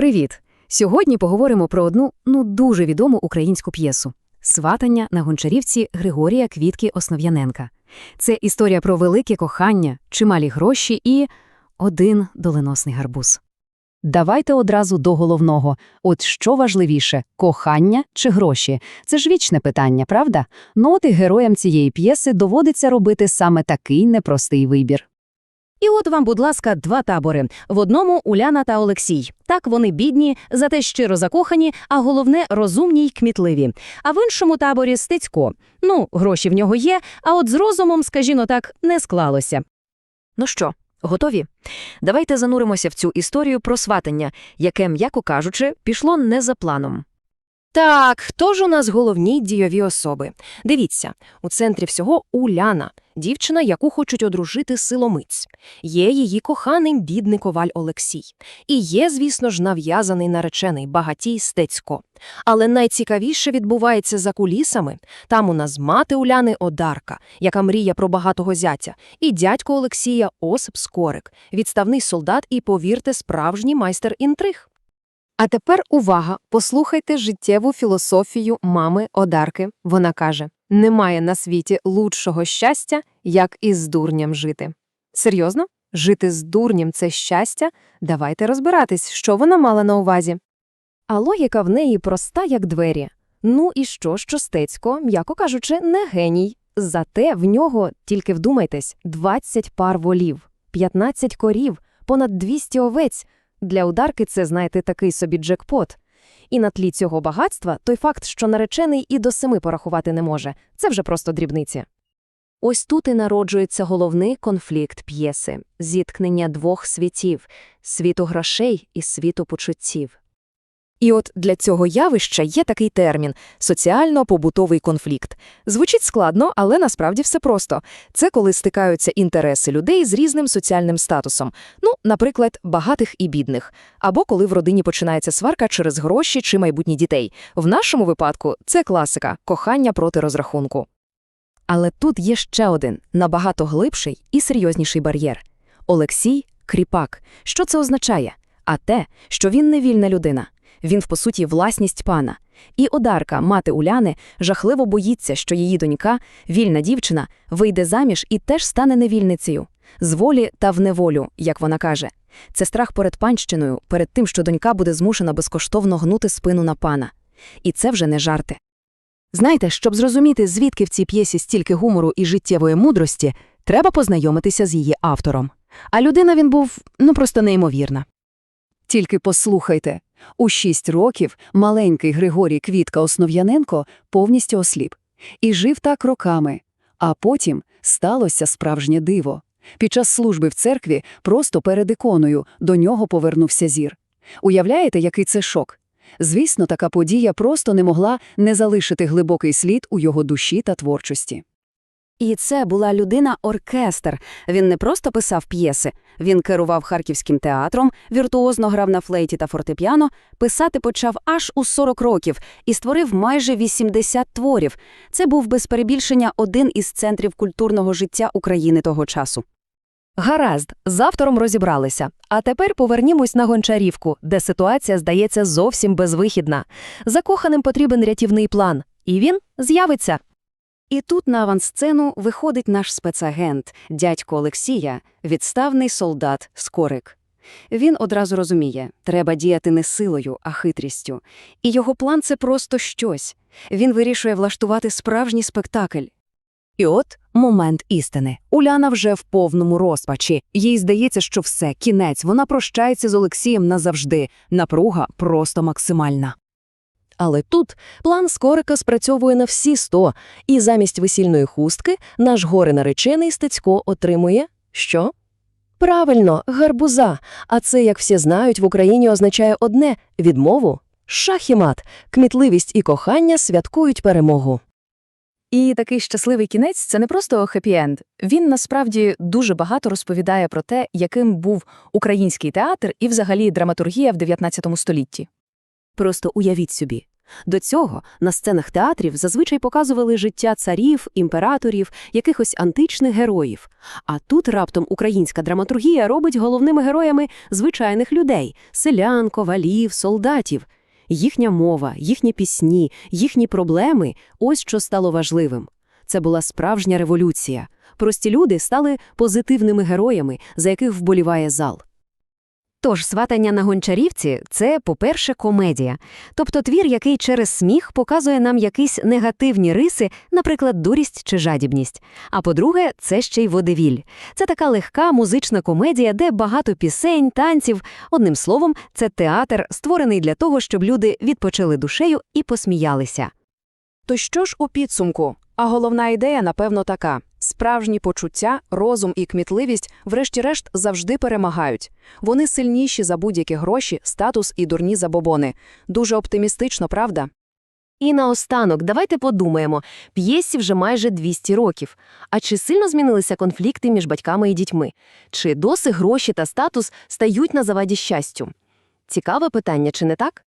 Привіт! Сьогодні поговоримо про одну, ну, дуже відому українську п'єсу «Сватання на гончарівці Григорія Квітки Основ'яненка». Це історія про велике кохання, чималі гроші і один доленосний гарбуз. Давайте одразу до головного. От що важливіше – кохання чи гроші? Це ж вічне питання, правда? Ну от і героям цієї п'єси доводиться робити саме такий непростий вибір. І от вам, будь ласка, два табори. В одному Уляна та Олексій. Так вони бідні, зате щиро закохані, а головне розумні й кмітливі. А в іншому таборі Стецько. Ну, гроші в нього є, а от з розумом, скажімо так, не склалося. Ну що, готові? Давайте зануримося в цю історію про сватання, яке, м'яко кажучи, пішло не за планом. Так, хто ж у нас головні дійові особи? Дивіться, у центрі всього Уляна, дівчина, яку хочуть одружити силомиць. Є її коханий бідний коваль Олексій. І є, звісно ж, нав'язаний наречений багатій Стецько. Але найцікавіше відбувається за кулісами. Там у нас мати Уляни Одарка, яка мріє про багатого зятя, і дядько Олексія Осип Скорик, відставний солдат і, повірте, справжній майстер інтриг. А тепер увага, послухайте життєву філософію мами Одарки. Вона каже: немає на світі лучшого щастя, як із дурням жити. Серйозно? Жити з дурням це щастя? Давайте розбиратись, що вона мала на увазі. А логіка в неї проста, як двері. Ну і що, що Стецько, м'яко кажучи, не геній. Зате в нього, тільки вдумайтесь, 20 пар волів, 15 корів, понад 200 овець. Для ударки це, знаєте, такий собі джекпот. І на тлі цього багатства той факт, що наречений і до семи порахувати не може, це вже просто дрібниці. Ось тут і народжується головний конфлікт п'єси – зіткнення двох світів – світу грошей і світу почуттів. І от для цього явища є такий термін – соціально-побутовий конфлікт. Звучить складно, але насправді все просто. Це коли стикаються інтереси людей з різним соціальним статусом. Ну, наприклад, багатих і бідних. Або коли в родині починається сварка через гроші чи майбутні дітей. В нашому випадку це класика – кохання проти розрахунку. Але тут є ще один, набагато глибший і серйозніший бар'єр. Олексій – кріпак. Що це означає? А те, що він не вільна людина. Він, по суті, власність пана. І Одарка, мати Уляни, жахливо боїться, що її донька, вільна дівчина, вийде заміж і теж стане невільницею. З волі та в неволю, як вона каже. Це страх перед панщиною, перед тим, що донька буде змушена безкоштовно гнути спину на пана. І це вже не жарти. Знаєте, щоб зрозуміти, звідки в цій п'єсі стільки гумору і життєвої мудрості, треба познайомитися з її автором. А людина він був, ну, просто неймовірна. Тільки послухайте, у шість років маленький Григорій Квітка Основ'яненко повністю осліп. І жив так роками. А потім сталося справжнє диво. Під час служби в церкві просто перед іконою до нього повернувся зір. Уявляєте, який це шок? Звісно, така подія просто не могла не залишити глибокий слід у його душі та творчості. І це була людина-оркестр. Він не просто писав п'єси, він керував Харківським театром, віртуозно грав на флейті та фортепіано, писати почав аж у 40 років і створив майже 80 творів. Це був без перебільшення один із центрів культурного життя України того часу. Гаразд, з автором розібралися. А тепер повернімось на гончарівку, де ситуація здається зовсім безвихідна. Закоханим потрібен рятівний план. І він з'явиться. І тут на авансцену виходить наш спецагент, дядько Олексія, відставний солдат Скорик. Він одразу розуміє, треба діяти не силою, а хитрістю. І його план це просто щось. Він вирішує влаштувати справжній спектакль. І от момент істини. Уляна вже в повному розпачі. Їй здається, що все, кінець, вона прощається з Олексієм назавжди. Напруга просто максимальна. Але тут план Скорика спрацьовує на всі сто, і замість весільної хустки наш горе-наречений Стецько отримує що? Правильно, гарбуза. А це, як всі знають, в Україні означає одне – відмову. Шах і мат. Кмітливість і кохання святкують перемогу. І такий щасливий кінець це не просто хеппі-енд. Він насправді дуже багато розповідає про те, яким був український театр і взагалі драматургія в 19 столітті. Просто уявіть собі. До цього на сценах театрів зазвичай показували життя царів, імператорів, якихось античних героїв. А тут раптом українська драматургія робить головними героями звичайних людей – селян, ковалів, солдатів. Їхня мова, їхні пісні, їхні проблеми – ось що стало важливим. Це була справжня революція. Прості люди стали позитивними героями, за яких вболіває зал. Тож сватання на гончарівці це, по-перше, комедія, тобто твір, який через сміх показує нам якісь негативні риси, наприклад, дурість чи жадібність. А по-друге, це ще й водевіль. Це така легка музична комедія, де багато пісень, танців. Одним словом, це театр, створений для того, щоб люди відпочили душею і посміялися. То що ж у підсумку? А головна ідея, напевно, така. Справжні почуття, розум і кмітливість, врешті-решт, завжди перемагають. Вони сильніші за будь-які гроші, статус і дурні забобони. Дуже оптимістично, правда? І наостанок, давайте подумаємо, п'єсі вже майже 200 років. А чи сильно змінилися конфлікти між батьками і дітьми? Чи досі гроші та статус стають на заваді щастю? Цікаве питання, чи не так?